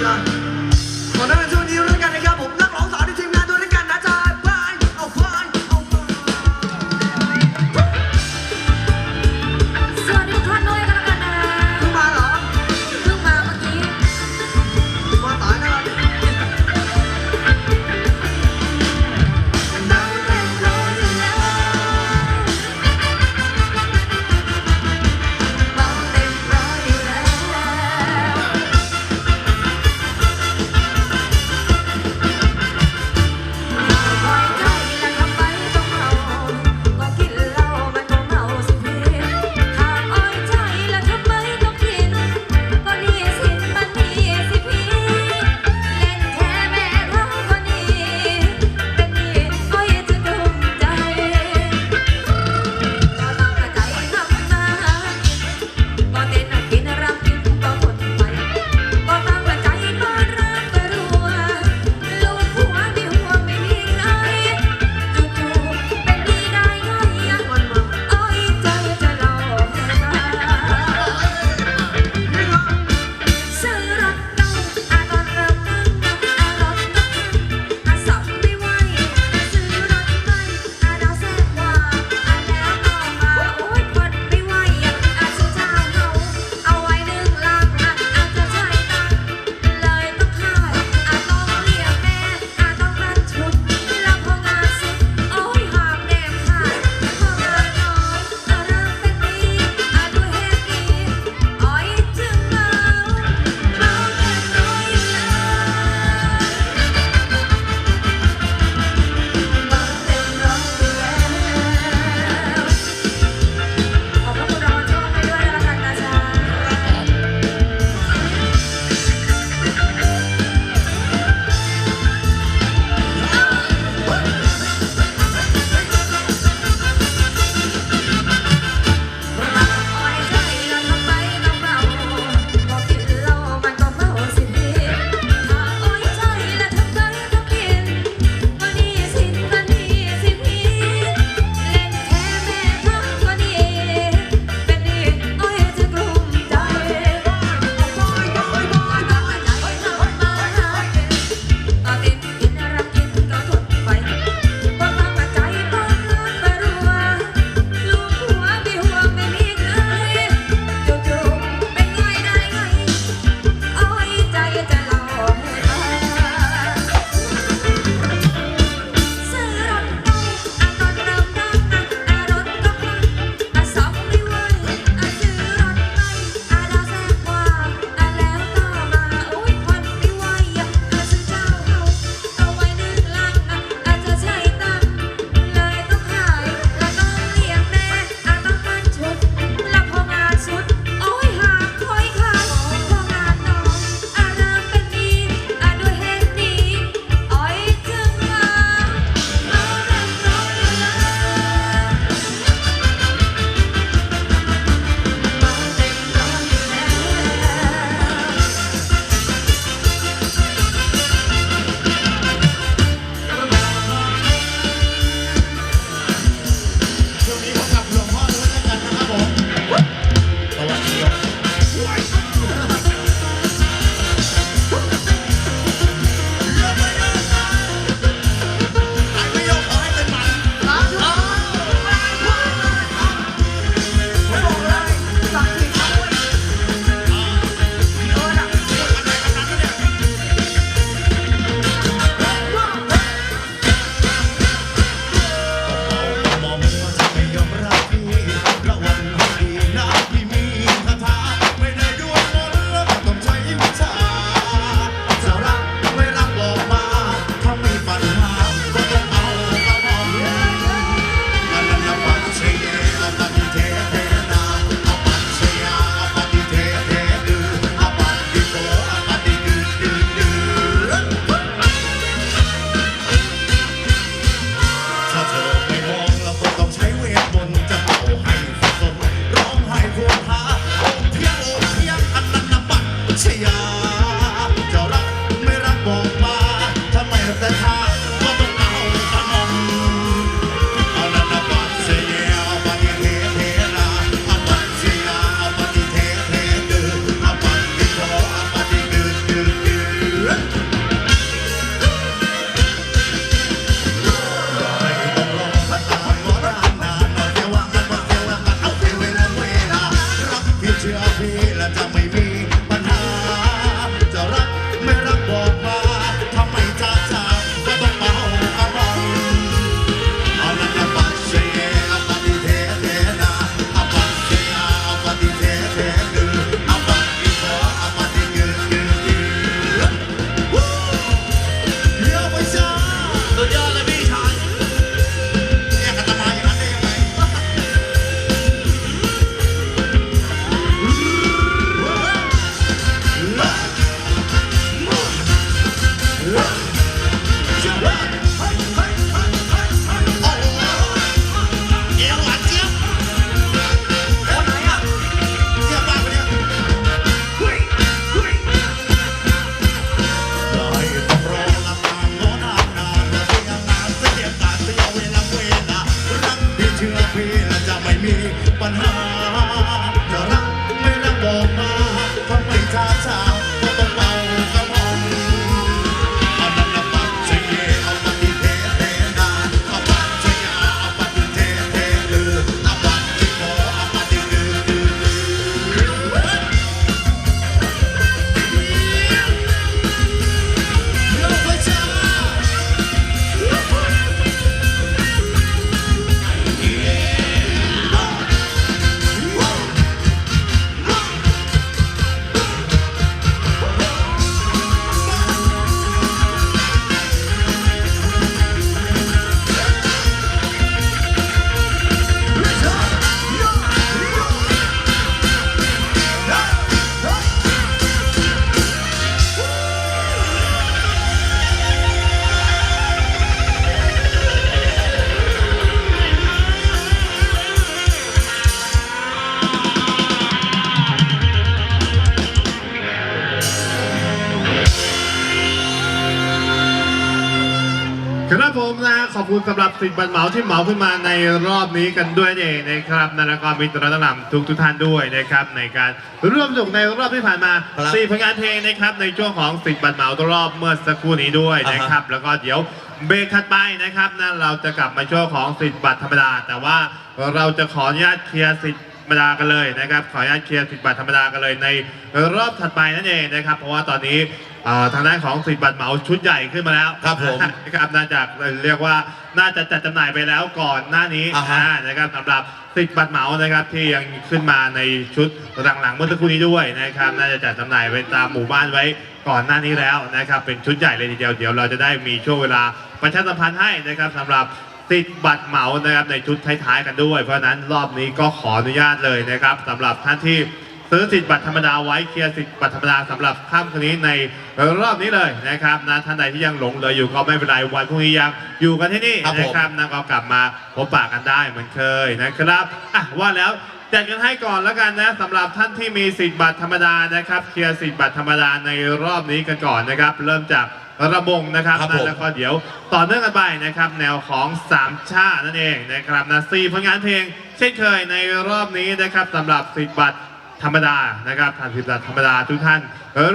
ล ครับผมนะขอบคุณสำหรับสิทธิ์บัตรเหมาที่เหมาขึ้นมาในรอบนี้กันด้วยเองนะครับนาแล้วก็มิตรรัตนำทุกทุกๆท่านด้วยนะครับในการร่วมสนุกในรอบที่ผ่านมาครับ สี่ผลงานเพลงนะครับในช่วงของสิทธิ์บัตรเหมาตัวรอบเมื่อสักครู่นี้ด้วยอ่าฮะนะครับ แล้วก็เดี๋ยวเบรกถัดไปนะครับนั่นเราจะกลับมาช่วงของสิทธิ์บัตรธรรมดา แต่ว่าเราจะขออนุญาตเคลียร์สิทธิ์ธรรมดากันเลยนะครับ ขออนุญาตเคลียร์สิทธิ์บัตรธรรมดากันเลยในรอบถัดไปนั่นเองนะครับ เพราะว่าตอนนี้ เอ่อทางด้านของสิทธิ์บัตรเหมาชุดใหญ่ขึ้นมาแล้วครับผมนะครับน่าจะเรียกว่าน่าจะจัดจำหน่ายไปแล้วก่อนหน้านี้อ่าฮะ อ่านะครับสำหรับสิทธิ์บัตรเหมานะครับที่ยังขึ้นมาในชุดหลังๆเมื่อสักครู่นี้ด้วยนะครับน่าจะจัดจำหน่ายไปตามหมู่บ้านไว้ก่อนหน้านี้แล้วนะครับเป็นชุดใหญ่เลยทีเดียวเดี๋ยวเราจะได้มีช่วงเวลาประชาสัมพันธ์ให้นะครับสำหรับสิทธิ์บัตรเหมานะครับในชุดท้ายๆกันด้วย เพราะฉะนั้นรอบนี้ก็ขออนุญาตเลยนะครับสำหรับท่านที่ ซื้อสิทธิ์บัตรธรรมดาไว้เคลียร์สิทธิ์บัตรธรรมดาสำหรับค่ำคืนนี้ในรอบนี้เลยนะครับนะท่านใดที่ยังหลงเหลืออยู่ก็ไม่เป็นไรวันพรุ่งนี้ยังอยู่กันที่นี่ครับผม นะครับนะก็กลับมาพบปะกันได้เหมือนเคยนะครับอะว่าแล้วแจกกันให้ก่อนแล้วกันนะสำหรับท่านที่มีสิทธิ์บัตรธรรมดานะครับเคลียร์สิทธิ์บัตรธรรมดาในรอบนี้กันก่อนนะครับ เริ่มจากระบงนะครับครับนะผมแล้วก็เดี๋ยวต่อเนื่องกันไปนะครับ แนวของสามชาตินั่นเองนะครับนะสี่ผลงานเพลง เช่นเคยในรอบนี้นะครับสำหรับสิทธิ์บัตร ธรรมดานะครับทานสิบธรรมดาทุกท่าน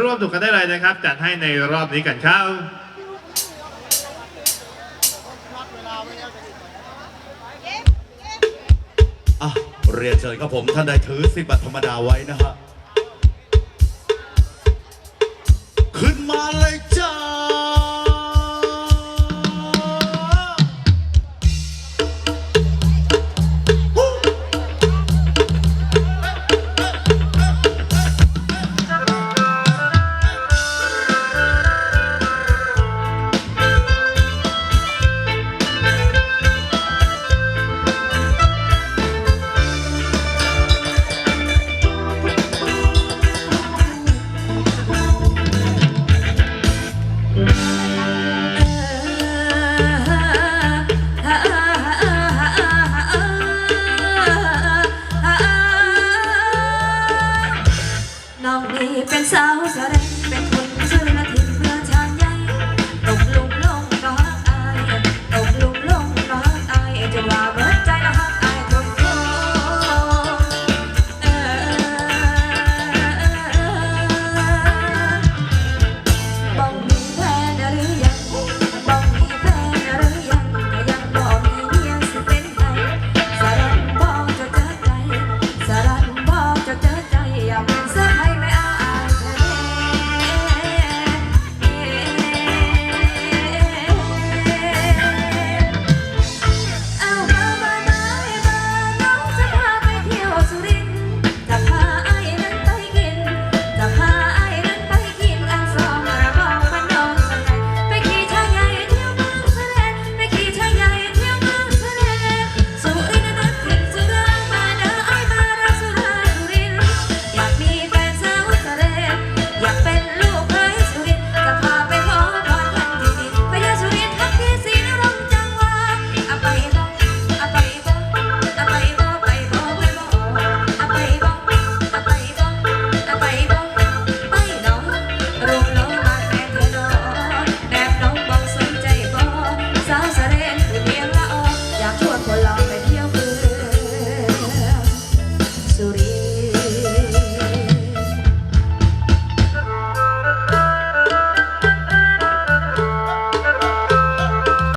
ร่วมถูกกันได้เลยนะครับ จัดให้ในรอบนี้กันครับอะเรียนเชิญครับผมท่านใดถือสิบบัตรธรรมดาไว้นะฮะขึ้นมาเลยจ้า